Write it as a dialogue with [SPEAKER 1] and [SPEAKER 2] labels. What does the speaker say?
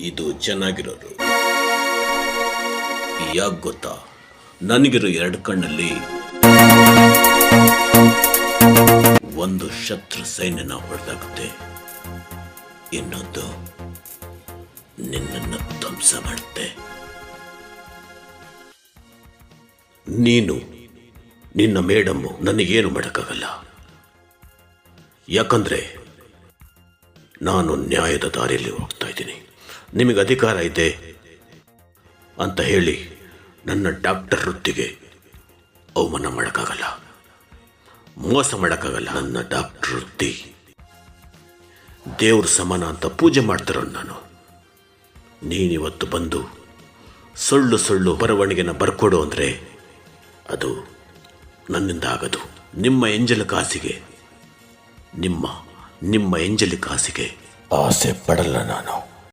[SPEAKER 1] ಇದು ಚೆನ್ನಾಗಿರೋರು ಯಾಕೆ ಗೊತ್ತಾ? ನನಗಿರೋ ಎರಡು ಕಣ್ಣಲ್ಲಿ ಒಂದು ಶತ್ರು ಸೈನ್ಯನ ಹೊಡೆದಾಗುತ್ತೆ. ಇನ್ನೊಂದು ನಿನ್ನನ್ನು ಧ್ವಂಸ ಮಾಡುತ್ತೆ. ನೀನು, ನಿನ್ನ ಮೇಡಮ್ಮು ನನಗೇನು ಮಾಡೋಕ್ಕಾಗಲ್ಲ. ಯಾಕಂದ್ರೆ ನಾನು ನ್ಯಾಯದ ದಾರಿಯಲ್ಲಿ ಹೋಗ್ತಾ ಇದ್ದೀನಿ. ನಿಮಗೆ ಅಧಿಕಾರ ಇದೆ ಅಂತ ಹೇಳಿ ನನ್ನ ಡಾಕ್ಟರ್ ವೃತ್ತಿಗೆ ಅವಮಾನ ಮಾಡೋಕ್ಕಾಗಲ್ಲ. ಮೋಸ ಮಾಡೋಕ್ಕಾಗಲ್ಲ. ನನ್ನ ಡಾಕ್ಟರ್ ವೃತ್ತಿ ದೇವ್ರ ಸಮಾನ ಅಂತ ಪೂಜೆ ಮಾಡ್ತಿರೋ ನಾನು. ನೀನಿವತ್ತು ಬಂದು ಸುಳ್ಳು ಸುಳ್ಳು ಬರವಣಿಗೆನ ಬರ್ಕೊಡು ಅಂದರೆ ಅದು ನನ್ನಿಂದ ಆಗದು. ನಿಮ್ಮ ಎಂಜಲ ಕಾಸಿಗೆ ನಿಮ್ಮ ನಿಮ್ಮ ಎಂಜಲಿ ಕಾಸಿಗೆ. ಆಸೆ ಪಡಲ್ಲ ನಾನು.